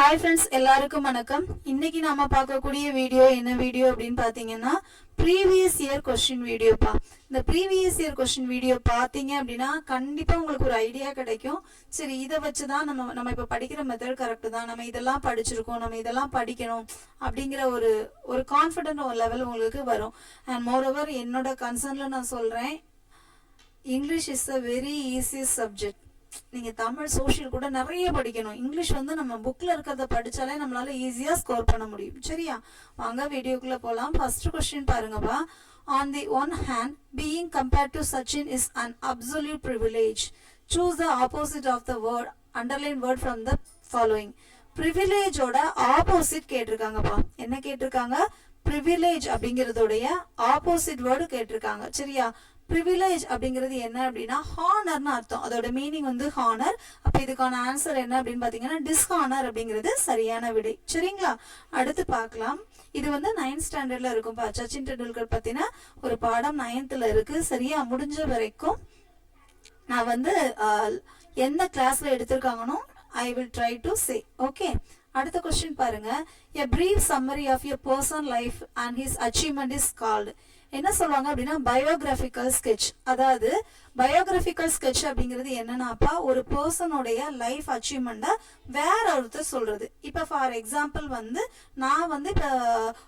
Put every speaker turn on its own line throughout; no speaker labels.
Hi friends எல்லாருக்கும் வணக்கம். இன்னைக்கு நாம பார்க்கக்கூடிய வீடியோ என்ன வீடியோ அப்படின்னு பார்த்தீங்கன்னா ப்ரீவியஸ் இயர் கொஸ்டின் வீடியோப்பா இந்த ப்ரீவியஸ் இயர் கொஸ்டின் வீடியோ பார்த்தீங்க அப்படின்னா கண்டிப்பாக உங்களுக்கு ஒரு ஐடியா கிடைக்கும். சரி இதை வச்சு தான் நம்ம நம்ம இப்போ படிக்கிற மெத்தட் கரெக்டு தான். நம்ம இதெல்லாம் படிச்சிருக்கோம் நம்ம இதெல்லாம் படிக்கணும் அப்படிங்கிற ஒரு ஒரு கான்ஃபிடென்ட் ஒரு லெவல் உங்களுக்கு வரும். அண்ட் மோர் ஓவர் என்னோட கன்சர்னில் நான் சொல்கிறேன் English is a very easiest subject நீங்க தமிழ் சோஷியல் கூட நிறைய படிக்கணும். இங்கிலீஷ் வந்து நம்ம புக்ல இருக்கிறத படிச்சாலே நம்மளால ஈஸியா ஸ்கோர் பண்ண முடியும். சரியா? வாங்க வீடியோக்குள்ள போலாம். ஃபர்ஸ்ட் கொஸ்டின் பாருங்கப்பா. On the one hand being compared to Sachin is an absolute privilege choose the opposite of the word underline word from the following ப்ரிவிலேஜோட opposite கேட்டிருக்காங்கப்பா. என்ன கேட்டிருக்காங்க? ப்ரிவிலேஜ் அப்படிங்கறதோடைய ஆப்போசிட் வேர்டு கேட்டிருக்காங்க. சரியா? ப்ரிவிலேஜ் அப்படிங்கிறது என்ன அப்படின்னா ஹானர்னு அர்த்தம். அதோட மீனிங் வந்து ஹானர் அப்ப இதுக்கான ஆன்சர் என்ன அப்படின்னு பாத்தீங்கன்னா டிஸ்ஹானர் அப்படிங்கிறது சரியான விடை. சரிங்களா? அடுத்து பார்க்கலாம். இது வந்து நைன்த் ஸ்டாண்டர்ட்ல இருக்கும்ப்பா சச்சின் டெண்டுல்கர் பத்தின ஒரு பாடம் நைன்த்தில் இருக்கு. சரியா? முடிஞ்ச வரைக்கும் நான் வந்து எந்த கிளாஸ்ல எடுத்திருக்காங்கன்னு I will try to say okay அடுத்த கொஸ்டின் பாருங்க. A brief summary of a person life and his achievement is called என்ன சொல்லுவாங்க அப்படின்னா பயோகிராஃபிக்கல் ஸ்கெட்ச் அதாவது பயோகிராஃபிக்கல் ஸ்கெட்ச் அப்படிங்கிறது என்னன்னாப்பா ஒரு பர்சனுடைய லைஃப் அச்சீவ்மெண்ட்டை வேற ஒருத்தர் சொல்றது. இப்போ ஃபார் எக்ஸாம்பிள் வந்து நான் வந்து இப்போ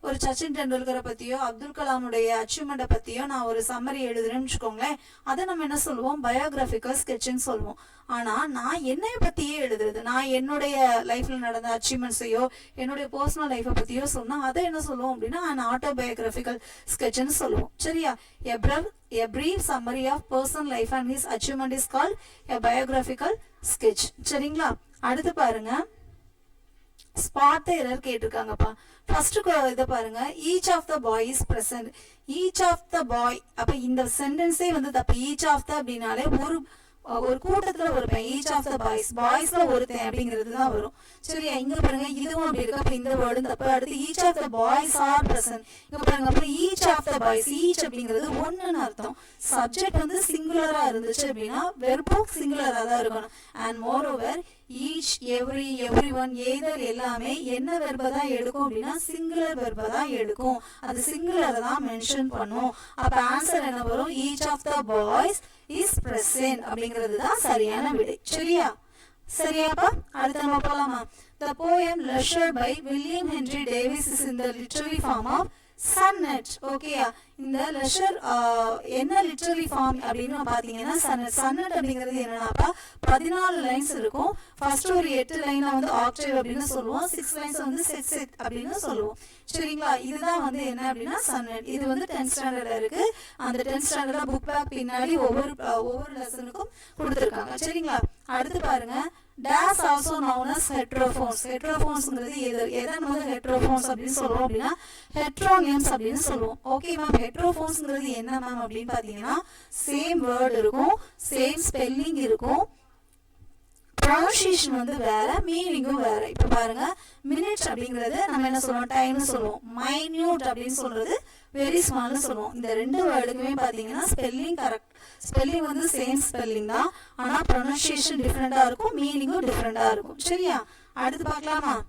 ஒரு சச்சின் டெண்டுல்கரை பத்தியோ அப்துல் கலாமுடைய அச்சீவ்மெண்ட்டை பத்தியோ நான் ஒரு சம்மரி எழுதுறேன்னு வச்சுக்கோங்களேன். அதை நம்ம என்ன சொல்லுவோம்? பயோகிராஃபிக்கல் ஸ்கெட்ச்னு சொல்லுவோம். ஆனா நான் என்னைய பத்தியே எழுதுறது நான் என்னுடைய லைஃப்ல நடந்த அச்சீவ்மெண்ட்ஸையோ என்னுடைய பர்சனல் லைஃப்பை பத்தியோ சொன்னால் அதை என்ன சொல்லுவோம் அப்படின்னா an autobiographical sketchன்னு சொல்லுவோம். சரியா? எ brief a brief summary of person life and his achievement is called a சரிங்களா? அடுத்து பாருங்க. ஸ்பாட் எரர் கேட்டிருக்காங்கப்பா. ஃபர்ஸ்ட் இதை பாருங்க. Each of the boy is present each of the boy அப்ப இந்த சென்டென்ஸே வந்து தப்பு. ஈச் ஆஃப் த அப்படின்னாலே ஒரு ஒரு கூட்டத்துல ஒரு ஈச் ஆஃப் த பாய்ஸ் பாய்ஸ்ல ஒருத்தன் அப்படிங்கிறது தான் வரும். சரியா? இங்க பாருங்க இதுவும் அப்படி இருக்கு. அப்ப இந்த வேர்டு தப்பு அடுத்து each of the boys are present இங்க பாருங்க அப்புறம் each of the boys each அப்படிங்கிறது ஒண்ணுன்னு அர்த்தம். சப்ஜெக்ட் வந்து சிங்குலரா இருந்துச்சு அப்படின்னா வெர்பும் சிங்குலரா தான் இருக்கணும். And moreover each every every one either எல்லாமே என்ன வெர்பை தான் எடுக்கும் அப்படின்னா சிங்குலர் வெர்பை தான் எடுக்கும். அது சிங்குலரை தான் மென்ஷன் பண்ணும். அப்போ ஆன்சர் என்ன வரும்? Each of the boys is present அப்படிங்கிறது தான் சரியான விடை. சரியா? சரியாப்பா? அடுத்து நம்ம போலாமா? The poem leisure by William Henry Davies is the literary form of sonnet ஓகேயா இந்த லெஷர் uh, என்ன லிட்ரரி ஃபார்ம் அப்படின்னு பார்த்தீங்கன்னா சன்னட் சன்னட் அப்படிங்கிறது என்னன்னாப்பா பதினாலு லைன்ஸ் இருக்கும். ஃபர்ஸ்ட் ஒரு எட்டு லைனை வந்து ஆக்டேவ் அப்படின்னு சொல்லுவோம். சிக்ஸ் லைன்ஸ் வந்து செட் செட் அப்படின்னு சொல்லுவோம். சரிங்களா? இதுதான் வந்து என்ன அப்படின்னா சன்னட் இது வந்து டென்த் ஸ்டாண்டர்டில் இருக்கு. அந்த டென்த் ஸ்டாண்டர்ட்ல புக் பேக் பின்னாடி ஒவ்வொரு ஒவ்வொரு லெசனுக்கும் கொடுத்துருக்காங்க. சரிங்களா? அடுத்து பாருங்க. This also known as heterophones ஹெட்ரோஃபோன்ஸ்ங்கிறது எது? எதன் வந்து ஹெட்ரோஃபோன்ஸ் அப்படின்னு சொல்லுவோம் அப்படின்னா ஹெட்ரோனியம்ஸ் அப்படின்னு சொல்லுவோம். ஓகே மேம் ஹெட்ரோஃபோன்ஸ்ங்கிறது என்ன மேம் அப்படின்னு பார்த்தீங்கன்னா சேம் வேர்டு இருக்கும் சேம் ஸ்பெல்லிங் இருக்கும். ப்ரொனன்சியேஷன் வந்து வேற மீனிங்கும் வேற. இப்போ பாருங்க மினிட் அப்படிங்கிறது நம்ம என்ன சொல்லுவோம்? டைம்னு சொல்லுவோம். மைன்யூட் அப்படின்னு சொல்றது வெரி ஸ்மால்னு சொல்லுவோம். இந்த ரெண்டு வேர்டுக்குமே பார்த்தீங்கன்னா ஸ்பெல்லிங் கரெக்ட் ஸ்பெல்லிங் வந்து சேம் ஸ்பெல்லிங் தான். ஆனால் ப்ரொனன்சியேஷன் டிஃப்ரெண்ட்டாக இருக்கும் மீனிங்கும் டிஃப்ரெண்டாக இருக்கும். சரியா? அடுத்து பார்க்கலாமா?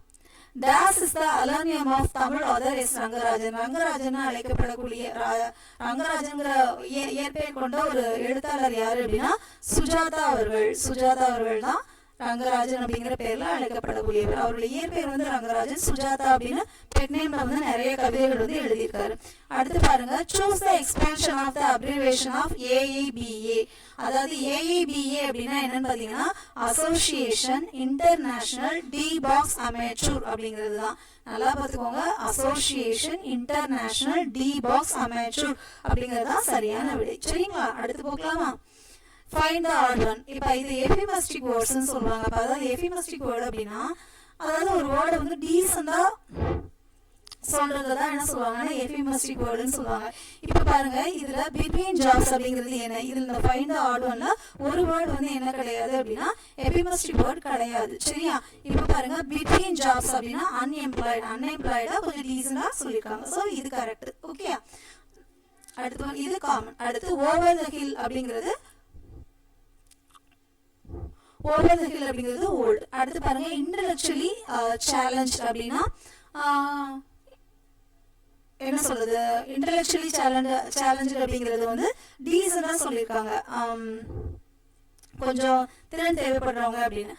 This is the allonym of Tamil author S Rangarajan. Rangarajan அழைக்கப்படக்கூடிய ரா- ரங்கராஜன்கிற இய- இயற்பெயர் கொண்ட ஒரு எழுத்தாளர் யாரு அப்படின்னா சுஜாதா அவர்கள். சுஜாதா அவர்கள் தான் ரங்கராஜன் அப்படிங்கிற பேர்ல அழைக்கப்படக்கூடியவர் அவருடைய இயற்பெயர் வந்து ரங்கராஜன் சுஜாதா அப்படின்னு பெட் நேம்ல வந்து நிறைய கவிதைகள் வந்து எழுதியிருக்காரு. அடுத்து பாருங்க choose the expansion of the abbreviation of AIBA அதாவது ஏஐபிஏ அப்படின்னா என்னன்னு பாத்தீங்கன்னா association international de box amateur அப்படிங்கிறது தான் நல்லா பார்த்துக்கோங்க association international de box amateur அப்படிங்கிறது தான் சரியான விடை. சரிங்களா? அடுத்து போகலாமா? ஃபைண்ட் த ஆட் ஒன் இப்போ இது எஃபிமஸ்டிக் வேர்ட்ஸ்னு சொல்லுவாங்க. அப்போ அதாவது எஃபிமஸ்டிக் வேர்டு அப்படின்னா அதாவது ஒரு வேர்டை வந்து டீசெண்டாக சொல்றது தான் என்ன சொல்லுவாங்கன்னா எஃபிமஸ்டிக் வேர்டுன்னு சொல்லுவாங்க. இப்போ பாருங்க இதுல பிட்வீன் ஜாப்ஸ் அப்படிங்கிறது என்ன? இதுல இந்த ஃபைண்ட் த ஆட் ஒன்ல ஒரு வேர்டு வந்து என்ன கிடையாது அப்படின்னா எஃபிமஸ்டிக் வேர்டு கிடையாது. சரியா? இப்போ பாருங்க பிட்வீன் ஜாப்ஸ் அப்படின்னா அன்எம்ப்ளாய்டு அன்எம்ப்ளாய்டா கொஞ்சம் டீசெண்டா சொல்லியிருக்காங்க ஸோ இது கரெக்ட் ஓகே அடுத்து இது காமன் அடுத்து ஓவர் த ஹில் அப்படிங்கிறது ஓவர் ஹில் அப்படிங்கிறது ஓல்டு அடுத்து பாருங்க இன்டலெக்சுவலி சேலஞ்ச் uh, அப்படின்னா uh, என்ன சொல்றது? இன்டலெக்சுவலி சேலஞ்ச் சேலஞ்சு அப்படிங்கிறது வந்து டீசனாக சொல்லியிருக்காங்க. Um, கொஞ்சம் திறன் தேவைப்படுறவங்க அப்படின்னு.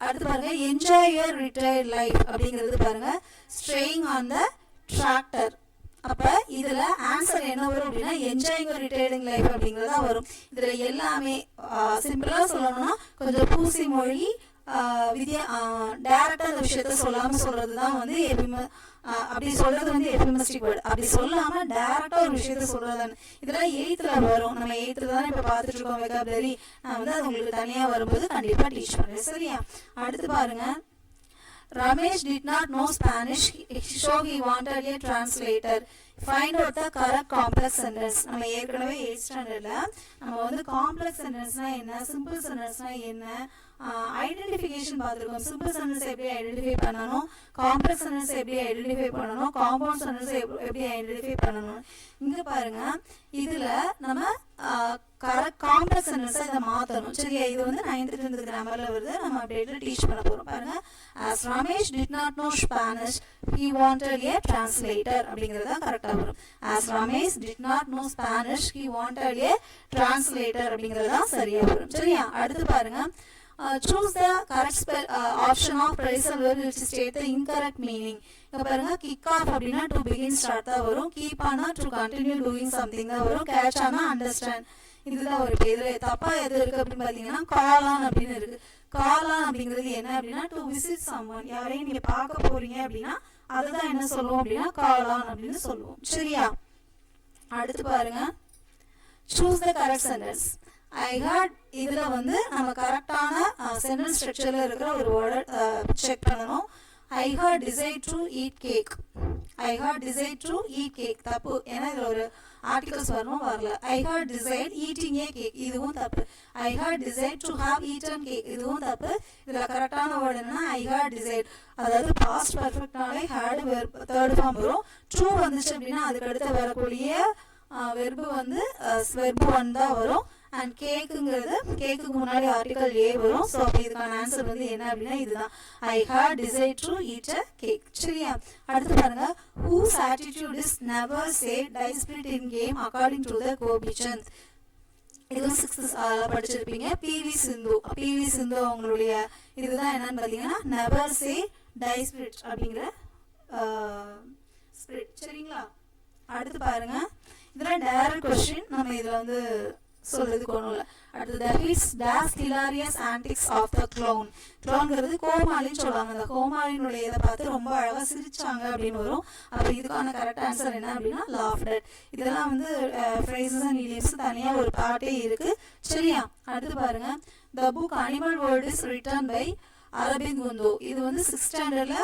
அடுத்து பாருங்க என்ஜாய் யுவர் ரிட்டையர்ட் லைஃப் அப்படிங்கிறது பாருங்க ஸ்ட்ரெயிங் ஆன் த டிராக்டர் அப்போ இதில் ஆன்சர் என்ன வரும் அப்படின்னா என்ஜாயிங் ஒரு ரிட்டையர்டிங் லைஃப் அப்படிங்கிறது தான் வரும். இதில் எல்லாமே சிம்பிளாக சொல்லணும்னா கொஞ்சம் பூசி மொழி வித்யா டேரக்டாக அந்த விஷயத்த சொல்லாமல் சொல்றது தான் வந்து எபிம அப்படி சொல்கிறது வந்து எபிமிஸ்டிக் வேர்டு அப்படி சொல்லாமல் டேரக்டாக ஒரு விஷயத்த சொல்றது இதெல்லாம் எயித்தில் வரும். நம்ம எயித்துல தானே இப்போ பார்த்துட்ருக்கோம் இருக்கோம் நான் வந்து அது உங்களுக்கு தனியாக வரும்போது கண்டிப்பாக டீச் பண்ணுறேன் சரியா? அடுத்து பாருங்க. Ramesh did not know Spanish, so he wanted a translator. Find out the correct complex sentence நம்ம ஏற்கனவே எயிட் ஸ்டாண்டர்டில் நம்ம வந்து காம்ப்ளெக்ஸ் சென்டென்ஸ்னால் என்ன சிம்பிள் சென்டென்ஸ்னால் என்ன ஐடென்டிஃபிகேஷன் பார்த்துருக்கோம். சிம்பிள் சென்டென்ஸ் எப்படி ஐடென்டிஃபை பண்ணணும்? காம்ப்ளெக்ஸ் சென்டென்ஸ் எப்படி ஐடென்டிஃபை பண்ணணும்? காம்பவுண்ட் சென்டென்ஸ் எப்படி ஐடென்டிஃபை பண்ணணும்? இங்கே பாருங்க. இதில் நம்ம கரெக்ட் காம்ப்ளெக்ஸ் சென்டென்ஸை இதை மாற்றணும் சரியா? இது வந்து நைன்த் டென்த் கிராமரில் வருது. நம்ம அப்படியே டீச் பண்ண போகிறோம் பாருங்க. Ramesh did not know Spanish he wanted a translator அப்படிங்கிறது தான் கரெக்டாக வரும் as Ramesh did not know spanish. He wanted a translator அப்படிங்கிறது தான் சரியா வரும். சரியா? அடுத்து பாருங்க. Choose the correct spell option of phrasal word which state the incorrect meaning இங்க பாருங்க கிக் ஆஃப் அப்படின்னா டு பிகின் ஸ்டார்ட் தான் வரும். கீப் ஆனா டு கண்டினியூ டூயிங் சம்திங் தான் வரும். கேட்ச் ஆனா அண்டர்ஸ்டாண்ட் இதுதான் ஒரு இதில் தப்பா எது இருக்கு அப்படின்னு பாத்தீங்கன்னா காலான் அப்படின்னு இருக்கு. காலான் அப்படிங்கிறது என்ன அப்படின்னா டு விசிட் சம்வன் யாரையும் நீங்க பார்க்க போறீங்க அப்படின்னா அதுதான் என்ன சொல்லுவோம் அப்படின்னா காலான் அப்படின்னு சொல்லுவோம். சரியா? அடுத்து பாருங்க. Choose the correct sentence I had இதில் வந்து நம்ம கரெக்டான சென்டென்ஸ் ஸ்ட்ரக்சரில் இருக்கிற ஒரு வேர்டை செக் பண்ணணும். I had decide to eat cake I had decide to eat cake தப்பு. ஏன்னா இதில் ஒரு ஆர்டிகல்ஸ் வரணும் வரல. I had decide eating a cake இதுவும் தப்பு. I had decide to have eaten cake இதுவும் தப்பு. இதில் கரெக்டான வேர்டு ஐ ஹாட் டிசைட் அதாவது பாஸ்ட் பர்ஃபெக்ட்னாலே ஹேட் தேர்ட் ஃபார்ம் வரும். ட்ரூ வந்துச்சு அப்படின்னா அதுக்கு அடுத்து வரக்கூடிய வெர்பு வந்து வெர்பு ஒன் தான் வரும். அண்ட் கேக்குங்கிறது கேக்குக்கு முன்னாடி ஆர்டிகல் ஏ வரும். ஸோ அப்போ இதுக்கான ஆன்சர் வந்து என்ன அப்படின்னா இதுதான். I had decide to eat a cake சரியா? அடுத்து பாருங்க. Whose attitude is never say die spirit in game according to the Gopichand இதுவும் சிக்ஸ்த் படிச்சிருப்பீங்க. பிவி சிந்து பிவி சிந்து அவங்களுடைய இதுதான் என்னன்னு பார்த்தீங்கன்னா நெவர் சே டைஸ்பிரிட் அப்படிங்கிற ஸ்பிரிட் சரிங்களா? அடுத்து பாருங்கள் இதெல்லாம் டைரக்ட் கொஸ்டின் நம்ம இதில் வந்து சொல்றதுக்கு ஒன்றும் இல்லை. அடுத்தது hits days hilarious antics of the clown க்ளோன்கிறது கோமாளின்னு சொல்லுவாங்க. அந்த கோமாளினுடைய இதை பார்த்து ரொம்ப அழகாக சிரிச்சாங்க அப்படின்னு வரும். அப்போ இதுக்கான கரெக்ட் ஆன்சர் என்ன அப்படின்னா லாஃப்டர் இதெல்லாம் வந்து ஃப்ரைசஸ் அண்ட் இலியம்ஸ் தனியாக ஒரு பாட்டே இருக்கு. சரியா? அடுத்து பாருங்க. The book animal world is return by Arabind Kundu இது வந்து சிக்ஸ் ஸ்டாண்டர்டில்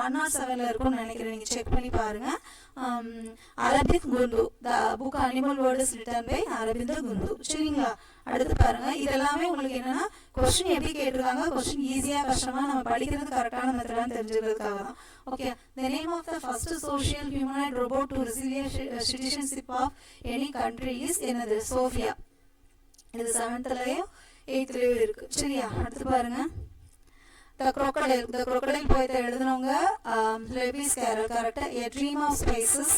ஒன் ஆர் செவனில் இருக்கும்னு நினைக்கிறேன். நீங்கள் செக் பண்ணி பாருங்கள் Arabind Kundu the book animal word return by Arabind Kundu சரிங்களா? அடுத்து பாருங்க. இதெல்லாமே உங்களுக்கு என்னன்னா கொஸ்டின் எப்படி கேட்டிருக்காங்க? கொஸ்டின் ஈஸியா கஷ்டமா நம்ம படிக்கிறது கரெக்டான மெத்தடான்னு தெரிஞ்சுக்கிறதுக்காக தான். Okay the name of the first social humanoid robot to receive citizenship of any country is என்னது? சோஃபியா இது செவன்த்லயோ எயித்துலேயும் இருக்கு. சரியா? அடுத்து பாருங்க. த crocodile த crocodile போயத்தை எழுதினவங்க லெவிஸ் கேரல் கரெக்டாக a dream of spices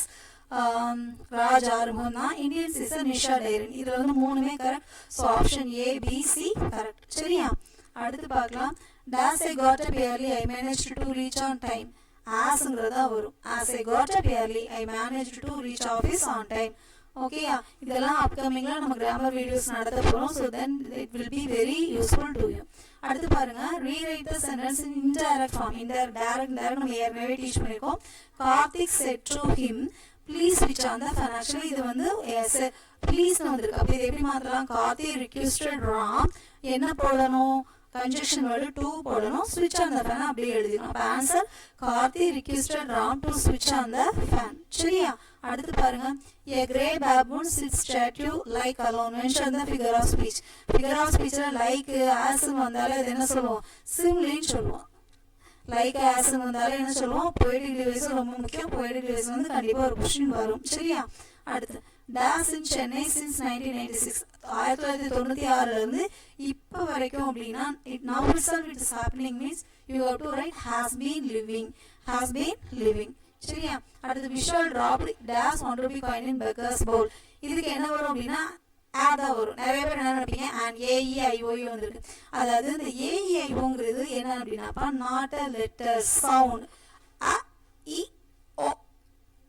Raj Arumugam தான் இந்தியன் சீசன் நிஷா டைரன் இதுல வந்து மூணுமே correct so option A B C correct சரியா? அடுத்து பார்க்கலாம். Days I got up early I manage to reach on time ஆஸ்ங்கிறதா வரும். As I got up early I manage to reach office on time ஓகேயா இதெல்லாம் அப்கமிங்கில் நம்ம கிராமர் வீடியோஸ் நடத்த போகிறோம் so then it will be very useful to you அடுத்து பாருங்க. Rewrite the sentence in indirect form இந்த டேரக்ட் டைரக்ட் நம்ம ஏற்கனவே டீச் பண்ணியிருக்கோம் Karthik said to him please switch on the fan actually இது வந்து ப்ளீஸ்னு வந்திருக்கு. அப்படி இது எப்படி மாத்திரலாம் கார்த்திக் ரிக்வஸ்டட் ராம் என்ன போடணும்? கன்ஜெக்ஷன் வேர்டு டூ போடணும். ஸ்விட்ச் ஆன் த ஃபேன் அப்படியே எழுதிக்கணும் அப்போ answer Karthi requested Ram to ஸ்விட்ச் ஆன் த ஃபேன் சரியா? அடுத்து பாருங்க. A grey baboon sit statue like alone mention the figure of speech figure of ஸ்பீச்சில் like as வந்தாலே அது என்ன சொல்லுவோம்? சிம்லின்னு சொல்லுவோம். லைக் ஆசம் வந்தாலும் என்ன சொல்லுவோம்? போய்டிக் டிவைஸ் ரொம்ப முக்கியம். போய்டிக் டிவைஸ் வந்து கண்டிப்பாக ஒரு கொஸ்டின் வரும். சரியா? அடுத்து days in Chennai since nineteen ninety six ஆயிரத்தி தொள்ளாயிரத்தி தொண்ணூற்றி ஆறுலேருந்து இப்போ வரைக்கும் அப்படின்னா it now itself it is means you have to write has been living has been living சரியா? அடுத்து visual drop days one rupee coin in beggar's bowl இதுக்கு என்ன வரும் அப்படின்னா ஆட் தான் வரும். நிறைய பேர் என்ன நினைப்பீங்க? அண்ட் ஏஇஐஓஇ வந்திருக்கு. அதாவது இந்த ஏஇஐஓங்கிறது என்ன அப்படின்னாப்பா not a letter sound a e o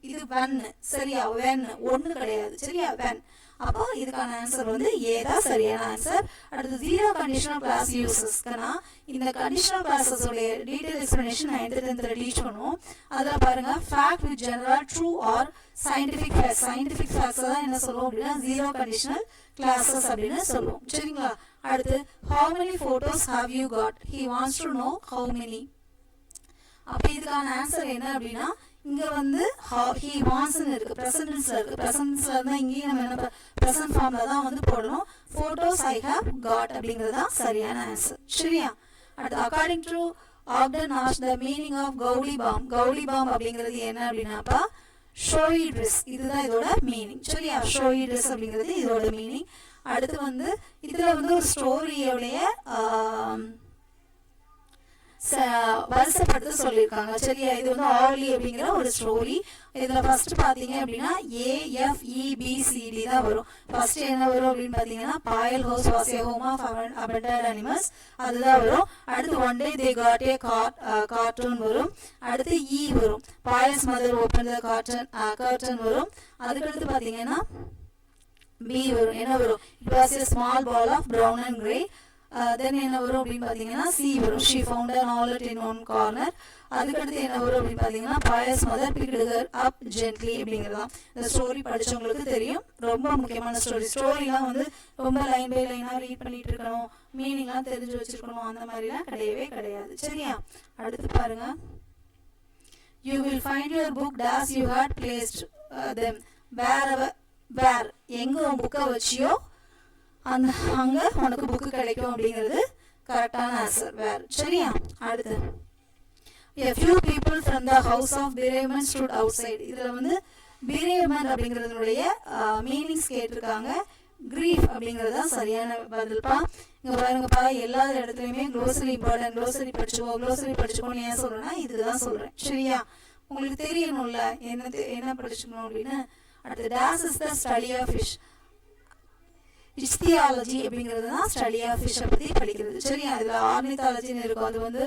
இது வென் சரியா? வென் ஒன்று கிடையாது. சரியா? வென் அப்போ இதுக்கான ஆன்சர் வந்து ஏ தான் சரியான ஆன்சர் அடுத்து ஜீரோ கண்டிஷனல் கிளாஸ் யூசஸ்க்குனா இந்த கண்டிஷனல் கிளாஸஸ் உடைய டீடைல் எக்ஸ்பிளனேஷன் நைன்த்து டென்த்தில் டீச் பண்ணுவோம். அதில் பாருங்க fact with general true or scientific fact scientific facts தான் என்ன சொல்லுவோம் அப்படின்னா ஜீரோ கண்டிஷனல் கிளாஸஸ் அப்படின்னு சொல்லுவோம். சரிங்களா? அடுத்து how many photos have you got he wants to know how many அப்போ இதுக்கான ஆன்சர் என்ன அப்படின்னா இங்க வந்து ஹி வான்ஸ்னு இருக்கு. ப்ரெசன்டென்ஸ்ல இருக்கு. ப்ரெசன்டென்ஸ்ல தான் இங்கேயும் நம்ம என்ன ப்ரெசன்ட் ஃபார்ம்ல தான் வந்து போடணும். ஃபோட்டோஸ் ஐ ஹேவ் காட் அப்படிங்கிறது தான் சரியான ஆன்சர் சரியா? அடுத்து according to Acton as the meaning of கௌலி பாம் கௌலி பாம் அப்படிங்கிறது என்ன அப்படின்னாப்பா ஷோயி ட்ரெஸ் இதுதான் இதோட மீனிங் சரியா? ஷோயி ட்ரெஸ் அப்படிங்கிறது இதோட மீனிங் அடுத்து வந்து இதுல வந்து ஒரு ஸ்டோரியோடைய வருஷப்படுத்த சொல்லியிருக்காங்க. சரியா? இது வந்து ஆர்லி அப்படிங்கிற ஒரு ஸ்டோரி இதுல ஃபர்ஸ்ட் பாத்தீங்க அப்படின்னா ஏஎஃப்இபிசிடி e, தான் வரும். ஃபர்ஸ்ட் என்ன வரும் அப்படின்னு பாத்தீங்கன்னா Payal house was home of abandoned animals அதுதான் வரும். அடுத்து one day they got a cartoon வரும். அடுத்து இ வரும். Payal's mother open the garden garden வரும். அதுக்கடுத்து பாத்தீங்கன்னா பி வரும். என்ன வரும்? It was a small ball of brown and grey then என்ன வரும் அப்படின்னு பார்த்தீங்கன்னா சி வரும். She founder an owlet in one corner அதுக்கடுத்து என்ன வரும் அப்படின்னு பார்த்தீங்கன்னா பாயஸ் மதர் பிக்டுகர் அப் ஜென்ட்லி அப்படிங்கிறதான். இந்த ஸ்டோரி படிச்சவங்களுக்கு தெரியும். ரொம்ப முக்கியமான ஸ்டோரி ஸ்டோரிலாம் வந்து ரொம்ப லைன் பை லைனாக ரீட் பண்ணிட்டு இருக்கணும். மீனிங்லாம் தெரிஞ்சு வச்சுருக்கணும். அந்த மாதிரிலாம் கிடையவே கிடையாது. சரியா? அடுத்து பாருங்க. You will find your book toss you had placed them where where. எங்கே உன் புக்கை வச்சியோ அந்த அங்கே உனக்கு புக்கு கிடைக்கும் அப்படிங்கிறது கரெக்டான ஆன்சர் வேறு சரியா? அடுத்து. A few people from the house of bereavement stood outside. இதில் வந்து bereavement அப்படிங்கிறதுனுடைய மீனிங்ஸ் கேட்டிருக்காங்க. கிரீஃப் அப்படிங்கிறது தான் சரியான பதில்ப்பா இங்கே பாருங்கப்பா எல்லா இடத்துலையுமே க்ளோசரி இம்பார்ட்டன்ட் க்ளோசரி படிச்சுக்கோ க்ளோசரி படிச்சுக்கோன்னு ஏன் சொல்கிறேன்னா இதுதான் சொல்கிறேன் சரியா? உங்களுக்கு தெரியணும்ல என்ன என்ன படிச்சுக்கணும் அப்படின்னு? அடுத்து days is the study of fish ichthyology அப்படிங்கிறது தான் ஸ்டடி ஆஃப் ஃபிஷ்ஷை பற்றி படிக்கிறது. சரி அதில் ஆர்னித்தாலஜின்னு இருக்கும். அது வந்து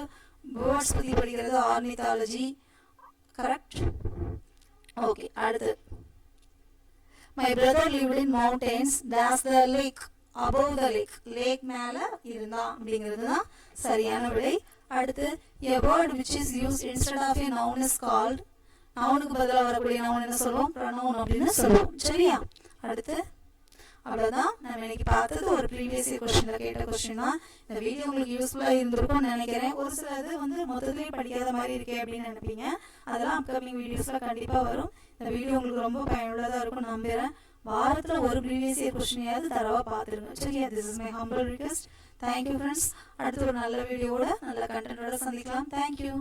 பேர்ட்ஸ் பற்றி படிக்கிறது ஆர்னித்தாலஜி கரெக்ட் ஓகே அடுத்து. My brother lived in mountains days the lake above the lake lake மேலே இருந்தான் அப்படிங்கிறது தான் சரியான விடை. அடுத்து a word which is use instead of a noun is called நவுனுக்கு பதிலாக வரக்கூடிய நவுன் என்ன சொல்லுவோம்? ப்ரனவுன் அப்படின்னு சொல்லுவோம். சரியா? அடுத்து அவ்வளோதான் நம்ம இன்னைக்கு பார்த்தது ஒரு ப்ரீவியஸ் கொஸ்டினில் கேட்ட கொஸ்டின் தான். இந்த வீடியோ உங்களுக்கு யூஸ்ஃபுல்லாக இருந்திருக்கும்னு நினைக்கிறேன். ஒரு சில இது வந்து மொத்தத்திலே படிக்காத மாதிரி இருக்கே அப்படின்னு நினைப்பீங்க. அதெல்லாம் அப்கமிங் வீடியோஸில் கண்டிப்பாக வரும். இந்த வீடியோ உங்களுக்கு ரொம்ப பயனுள்ளதாக இருக்கும் நம்புகிறேன் வாரத்தில் ஒரு ப்ரீவியஸ் இயர் கொஸ்டினையாவது தரவாக பார்த்துருங்க. சரியா? This is my humble request thank you friends அடுத்து ஒரு நல்ல வீடியோவோட நல்ல கண்டென்ட்டோட சந்திக்கலாம். தேங்க்யூ